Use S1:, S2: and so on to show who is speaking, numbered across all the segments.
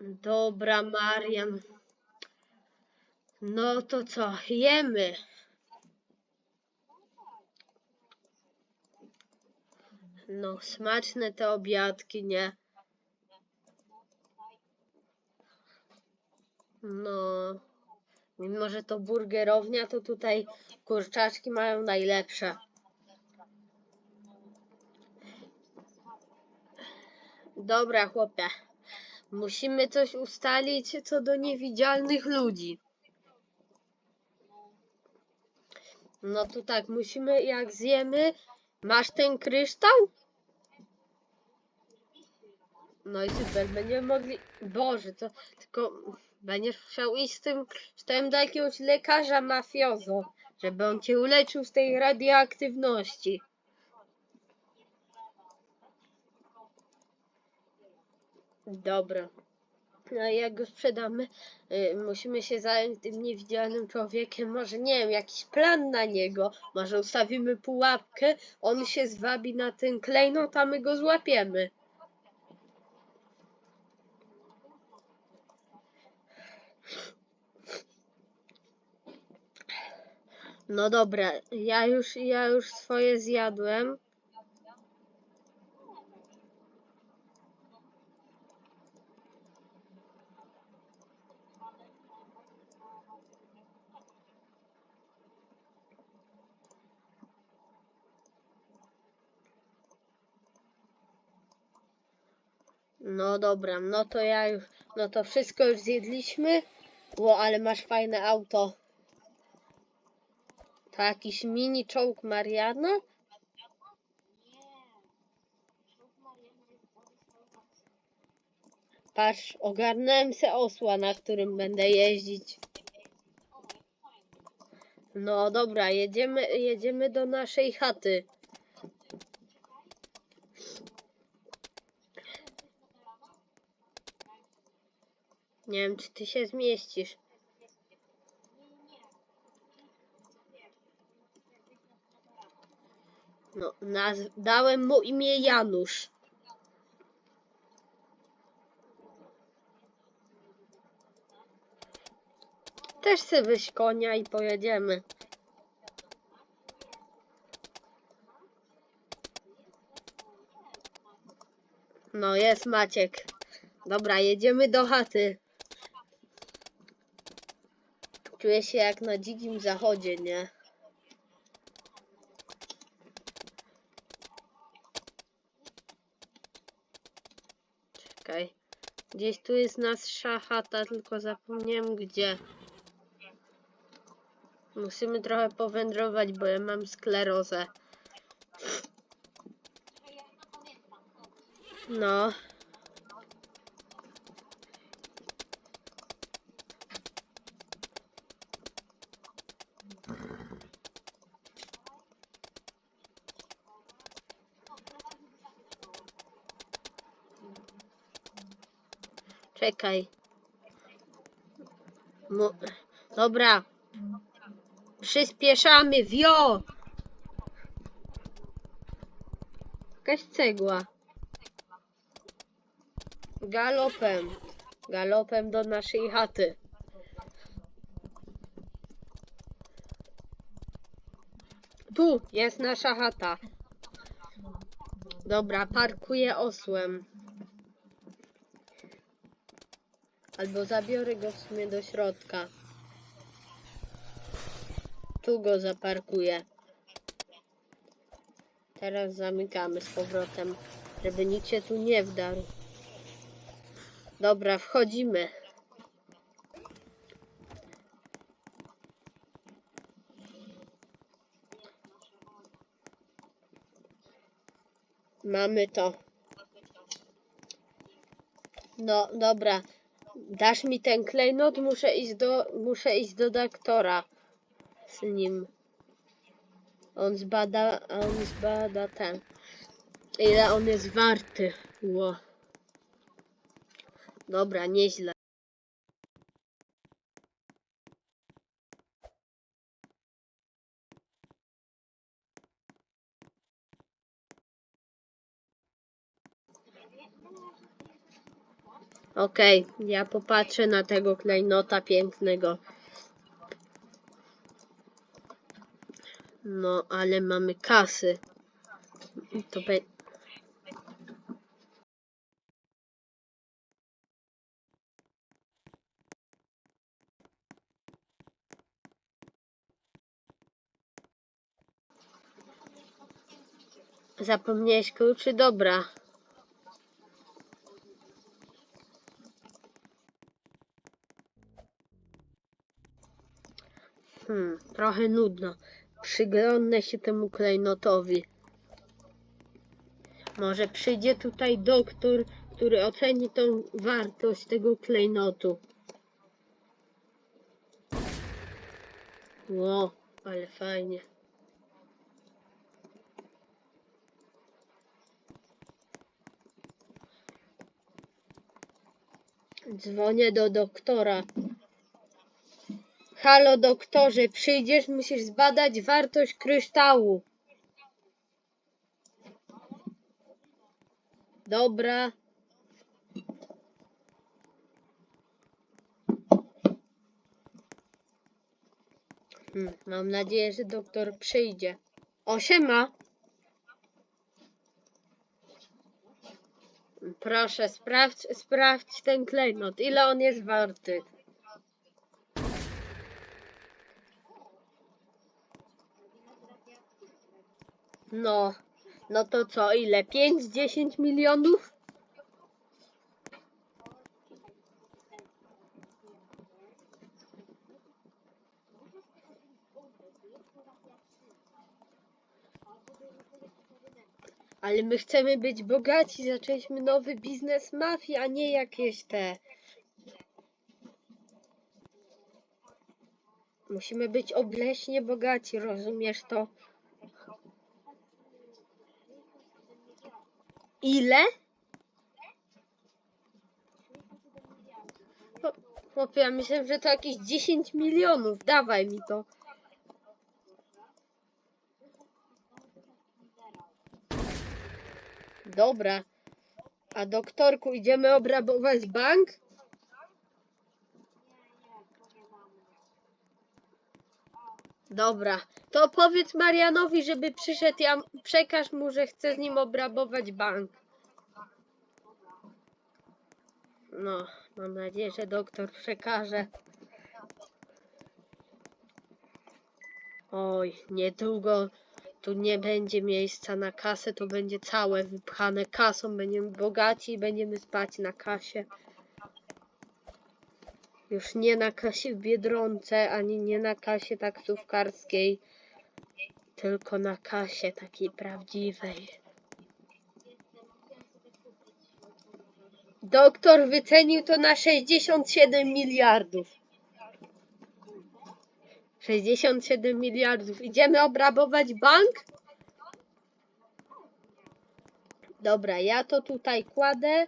S1: Dobra, Marian. No to co, jemy. No, smaczne te obiadki, nie? No, mimo że to burgerownia, to tutaj kurczaczki mają najlepsze. Dobra, chłopie. Musimy coś ustalić co do niewidzialnych ludzi. No to tak, musimy jak zjemy. Masz ten kryształ? No i super, będziemy mogli. Boże, to tylko będziesz musiał iść z tym kryształem do jakiegoś lekarza mafiozo, żeby on cię uleczył z tej radioaktywności. Dobra. No i jak go sprzedamy, y, musimy się zająć tym niewidzialnym człowiekiem. Może nie wiem, jakiś plan na niego. Może ustawimy pułapkę, on się zwabi na ten klejnot, a my go złapiemy. No dobra, ja już, ja już swoje zjadłem. No dobra, no to ja już, no to wszystko już zjedliśmy. Ło, ale masz fajne auto. To jakiś mini czołg Mariana? Patrz, ogarnąłem se osła, na którym będę jeździć. No dobra, jedziemy, jedziemy do naszej chaty. Nie wiem, czy ty się zmieścisz. No, naz- dałem mu imię Janusz. Też chcę wyjść konia i pojedziemy. No, jest Maciek. Dobra, jedziemy do chaty. Czuję się jak na dzikim zachodzie, nie? Czekaj. Gdzieś tu jest nasza chata, tylko zapomniałem gdzie. Musimy trochę powędrować, bo ja mam sklerozę. No. Czekaj. Mo- Dobra. Przyspieszamy, wio! Jakaś cegła. Galopem. Galopem do naszej chaty. Tu jest nasza chata. Dobra, parkuję osłem. Albo zabiorę go w sumie do środka. Tu go zaparkuję. Teraz zamykamy z powrotem, żeby nikt się tu nie wdarł. Dobra, wchodzimy. Mamy to. No, dobra. Dasz mi ten klejnot? Muszę iść do, muszę iść do doktora z nim. On zbada, on zbada ten. Ile on jest warty. Ło. Dobra, nieźle. Okej, ja popatrzę na tego klejnota pięknego. No, ale mamy kasy. To be... Zapomniałeś kluczy? Dobra. Hmm, trochę nudno. Przyglądnę się temu klejnotowi. Może przyjdzie tutaj doktor, który oceni tą wartość tego klejnotu. Ło, ale fajnie. Dzwonię do doktora. Halo doktorze, przyjdziesz, musisz zbadać wartość kryształu. Dobra. Hmm, mam nadzieję, że doktor przyjdzie. O, siema. Proszę, sprawdź, sprawdź ten klejnot. Ile on jest warty? No, no to co, ile? 5-10 milionów? Ale my chcemy być bogaci, zaczęliśmy nowy biznes mafii, a nie jakieś te. Musimy być obleśnie bogaci, rozumiesz to? Ile? Chłop- Chłopie, ja myślę, że to jakieś 10 milionów. Dawaj mi to. Dobra. A doktorku, idziemy obrabować bank? Dobra. To powiedz Marianowi, żeby przyszedł, ja przekaż mu, że chcę z nim obrabować bank. No, mam nadzieję, że doktor przekaże. Oj, niedługo tu nie będzie miejsca na kasę, to będzie całe wypchane kasą. Będziemy bogaci i będziemy spać na kasie. Już nie na kasie w Biedronce, ani nie na kasie taksówkarskiej, tylko na kasie takiej prawdziwej. Doktor wycenił to na 67 miliardów. 67 miliardów. Idziemy obrabować bank? Dobra, ja to tutaj kładę.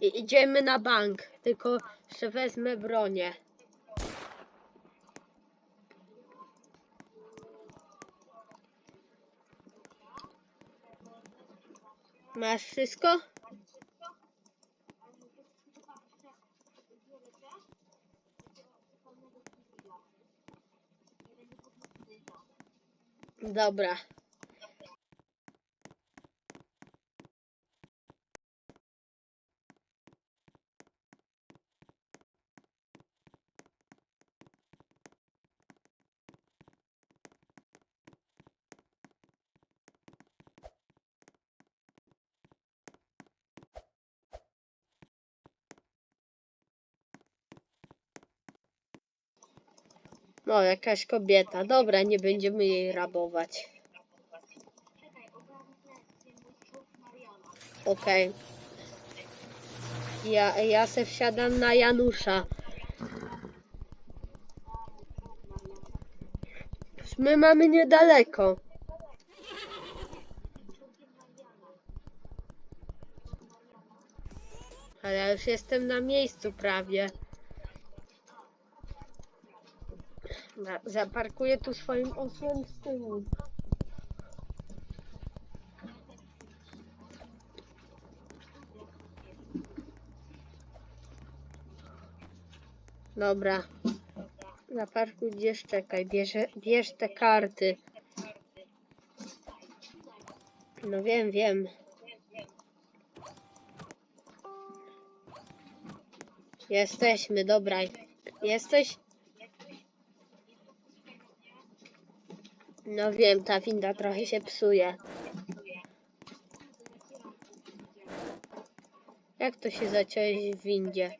S1: I idziemy na bank. Tylko jeszcze wezmę bronię. Masz wszystko? Dobra. No, jakaś kobieta. Dobra, nie będziemy jej rabować. Okej. Ja, ja se wsiadam na Janusza. My mamy niedaleko. Ale ja już jestem na miejscu prawie. Dobra, zaparkuję tu swoim osłem z tyłu. Dobra. Zaparkuj gdzieś, czekaj, bierz, bierz te karty. No wiem, wiem. Jesteśmy, dobra. Jesteś? No wiem, ta winda trochę się psuje. Jak to się zaciąłeś w windzie?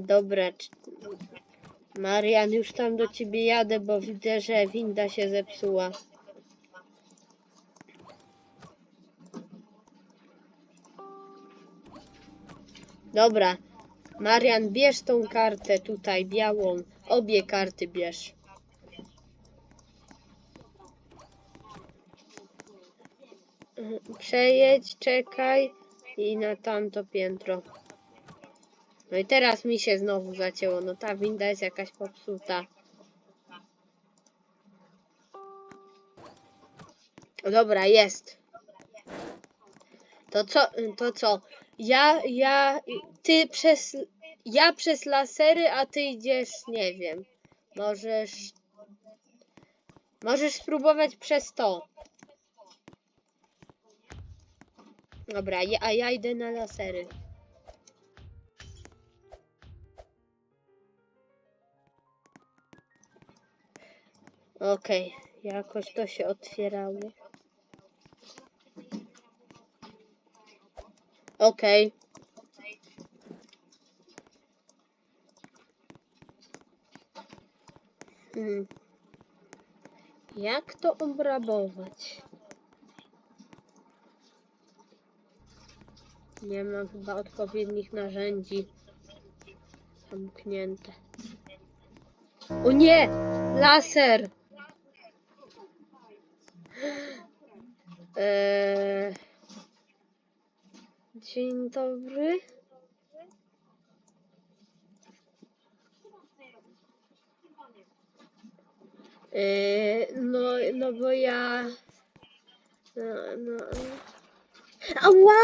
S1: Dobra. Marian, już tam do ciebie jadę, bo widzę, że winda się zepsuła. Dobra. Marian, bierz tą kartę tutaj, białą. Obie karty bierz. Przejedź, czekaj i na tamto piętro. No i teraz mi się znowu zacięło. No ta winda jest jakaś popsuta. Dobra, jest. To co, to co? Ja, ja, ty przez, ja przez lasery, a ty idziesz, nie wiem. Możesz, możesz spróbować przez to. Dobra, a ja idę na lasery. Okej, jakoś to się otwierało. Okej. Hmm. Jak to obrabować? Nie mam chyba odpowiednich narzędzi. Zamknięte. O nie! Laser! Dobry. Eee, no, no bo ja... No, no... Ała!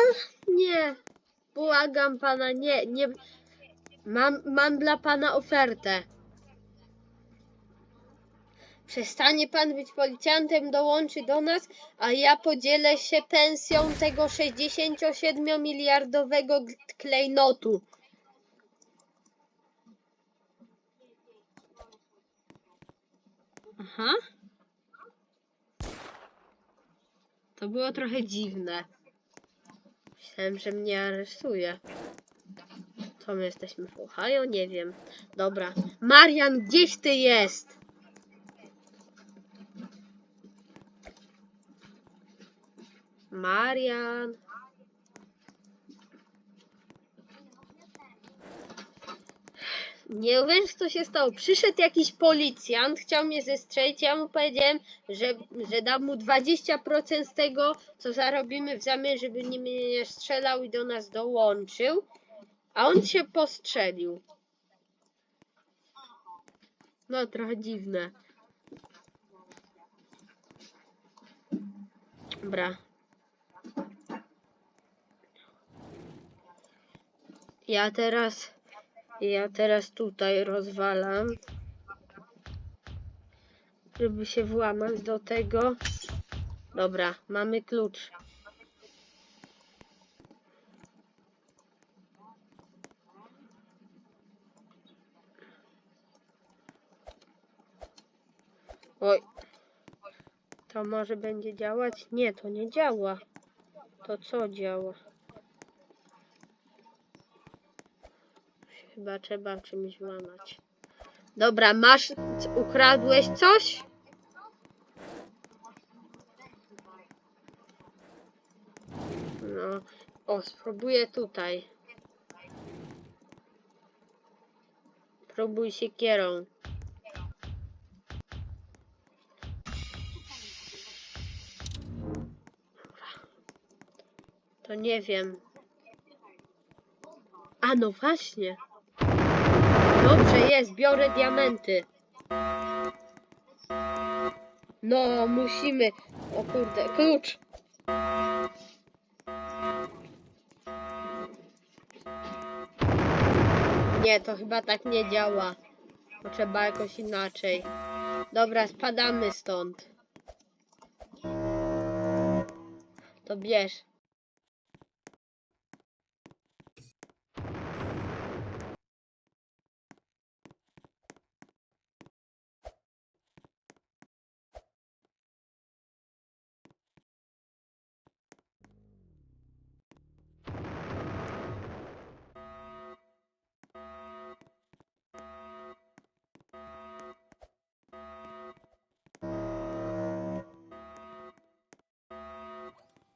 S1: Nie! Błagam pana, nie, nie... Mam, mam dla pana ofertę. Przestanie pan być policjantem, dołączy do nas, a ja podzielę się pensją tego 67-miliardowego g- klejnotu. Aha. To było trochę dziwne. Myślałem, że mnie aresztuje. Co my jesteśmy w Ohio? Nie wiem. Dobra. Marian, gdzieś ty jest? Marian. Nie wiesz, co się stało. Przyszedł jakiś policjant, chciał mnie zestrzelić. Ja mu powiedziałem, że, że dam mu 20% z tego, co zarobimy w zamian, żeby nie mnie nie strzelał i do nas dołączył. A on się postrzelił. No, trochę dziwne. Dobra. Ja teraz, ja teraz tutaj rozwalam, żeby się włamać do tego. Dobra, mamy klucz. Oj. To może będzie działać? Nie, to nie działa. To co działa? Chyba trzeba czymś łamać. Dobra, masz... Ukradłeś coś? No. O, spróbuję tutaj. Próbuj siekierą. To nie wiem. A no właśnie. Dobrze jest, biorę diamenty. No, musimy. O kurde, klucz. Nie, to chyba tak nie działa. To trzeba jakoś inaczej. Dobra, spadamy stąd. To bierz.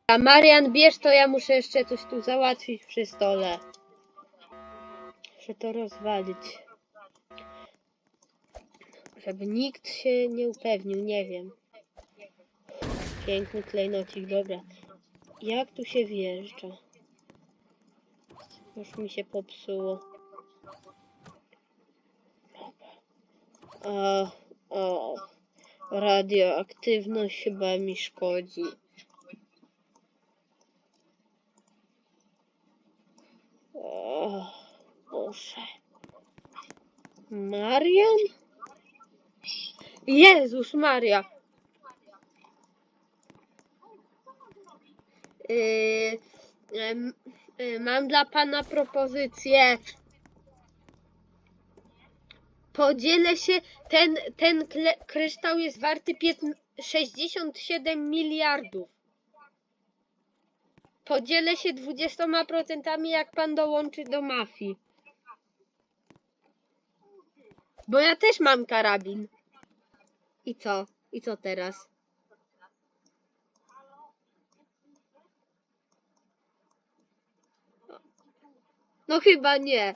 S1: A Marian, bierz to, ja muszę jeszcze coś tu załatwić przy stole. Muszę to rozwalić. Żeby nikt się nie upewnił, nie wiem. Piękny klejnocik, dobra. Jak tu się wjeżdża? Już mi się popsuło. O, o, radioaktywność chyba mi szkodzi. O, Boże. Marian? Jezus Maria. Yy, em, y, mam dla pana propozycję. Podzielę się, ten, ten kryształ jest warty piętn- 67 miliardów. Podzielę się 20% jak pan dołączy do mafii. Bo ja też mam karabin. I co? I co teraz? No chyba nie.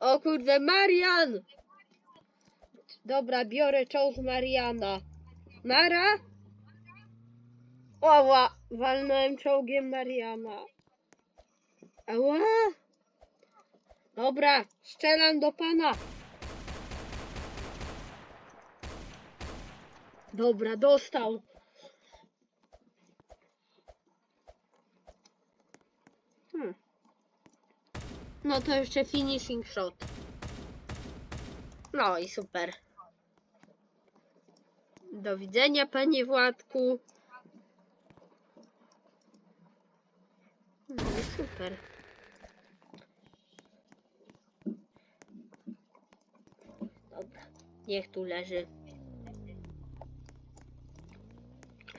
S1: O kurde, Marian! Dobra, biorę czołg Mariana. Mara? Oła, walnąłem czołgiem Mariana. Ała! Dobra, strzelam do pana. Dobra, dostał. Hmm. No to jeszcze finishing shot. No i super. Do widzenia, panie Władku. No i super. Dobra, niech tu leży.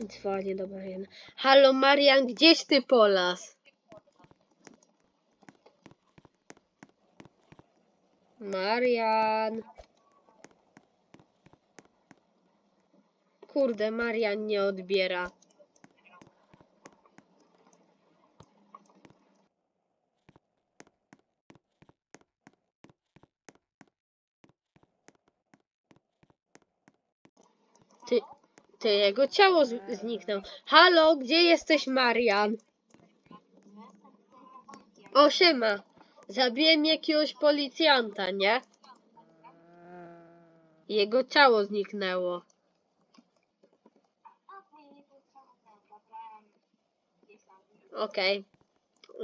S1: Dzwonię do Mariana. Halo Marian, gdzieś ty polas? Marian. Kurde, Marian nie odbiera. Ty, ty, jego ciało z- zniknęło. Halo, gdzie jesteś, Marian? O, siema. Zabiłem jakiegoś policjanta, nie? Jego ciało zniknęło. Okej.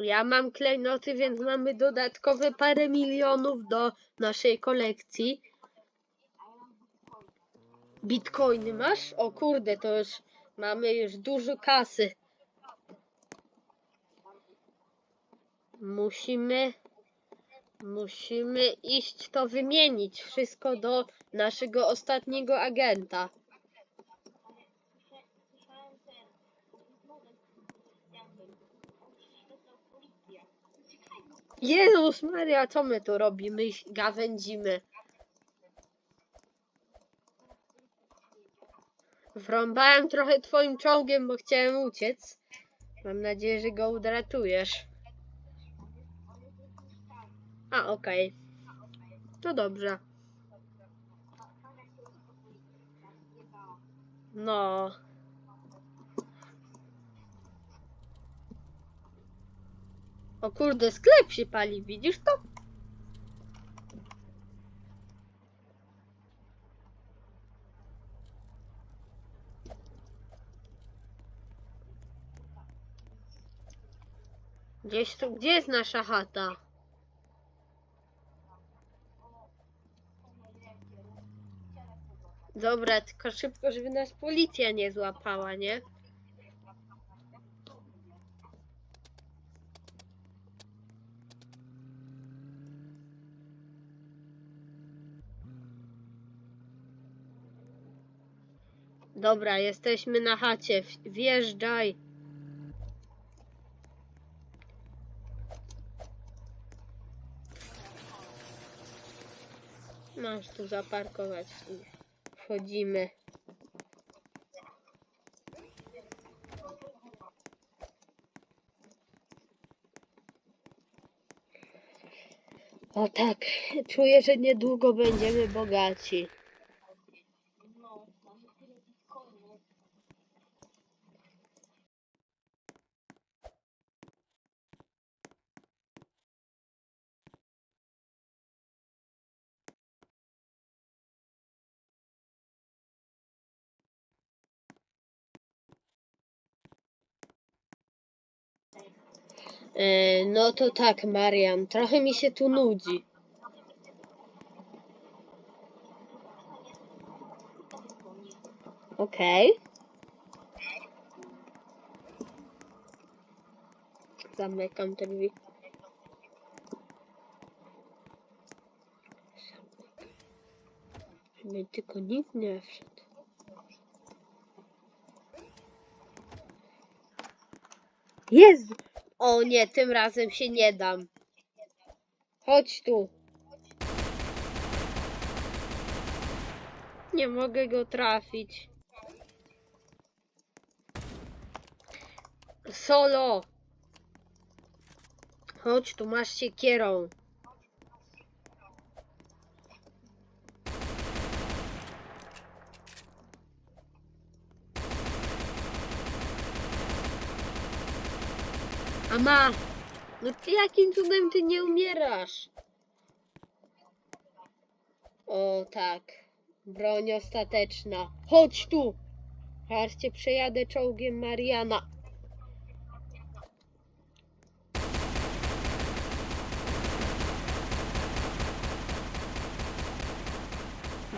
S1: Ja mam klejnoty, więc mamy dodatkowe parę milionów do naszej kolekcji. Bitcoiny masz? O kurde, to już mamy już dużo kasy. Musimy musimy iść to wymienić wszystko do naszego ostatniego agenta. Jezus Maria, co my tu robimy? Gawędzimy. Wrąbałem trochę twoim czołgiem, bo chciałem uciec. Mam nadzieję, że go udratujesz. A, okej. To dobrze. No. O kurde, sklep się pali, widzisz to? Gdzieś tu, gdzie jest nasza chata? Dobra, tylko szybko, żeby nas policja nie złapała, nie? Dobra, jesteśmy na chacie. Wjeżdżaj. Masz tu zaparkować. Wchodzimy. O tak, czuję, że niedługo będziemy bogaci.
S2: No
S1: to tak, Marian, trochę mi się tu nudzi. Okej. Zamykam te drzwi. Żeby tylko nikt nie wszedł. Jezu! O nie, tym razem się nie dam. Chodź tu. Nie mogę go trafić. Solo! Chodź tu, masz siekierą. Ama! No ty jakim cudem ty nie umierasz? O tak. Broń ostateczna. Chodź tu! Zaraz przejadę czołgiem Mariana.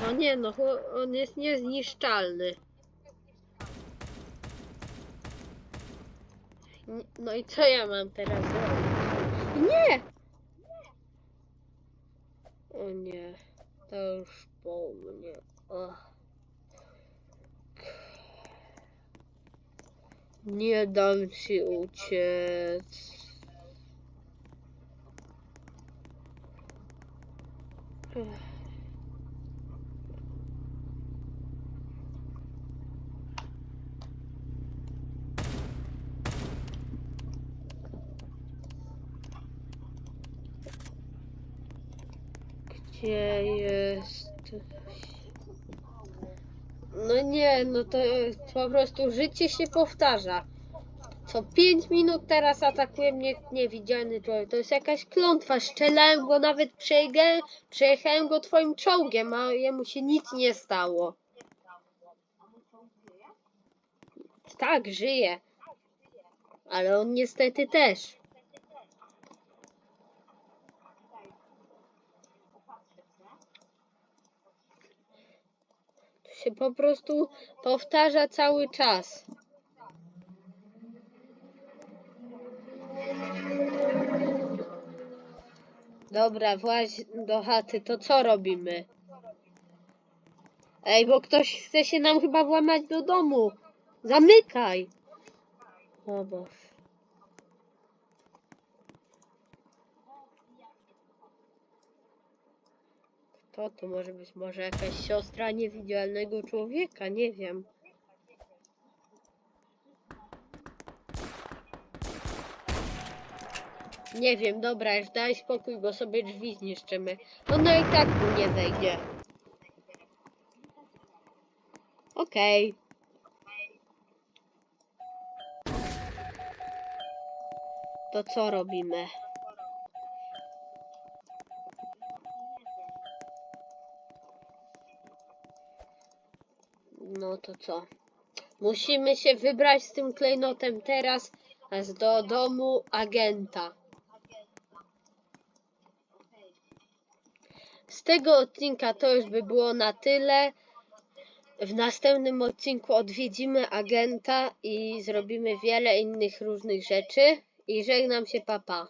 S1: No nie no, on jest niezniszczalny. No i co ja mam teraz? Nie! O nie, to już po mnie. Nie dam ci uciec. Ech. Gdzie jest? No no to po prostu życie się powtarza. Co 5 minut teraz atakuje mnie niewidzialny człowiek. To jest jakaś klątwa. Strzelałem go, nawet przejechałem, przejechałem go twoim czołgiem, a jemu się nic nie stało. Tak, żyje. Ale on niestety też. Się po prostu powtarza cały czas. Dobra, właź do chaty, to co robimy? Ej, bo ktoś chce się nam chyba włamać do domu. Zamykaj! O Boże. To to może być może jakaś siostra niewidzialnego człowieka, nie wiem. Nie wiem, dobra, już daj spokój, bo sobie drzwi zniszczymy. Ona i tak tu nie wejdzie. Okej. To co robimy? To co? Musimy się wybrać z tym klejnotem teraz aż do domu agenta. Z tego odcinka to już by było na tyle. W następnym odcinku odwiedzimy agenta i zrobimy wiele innych różnych rzeczy. I żegnam się, papa.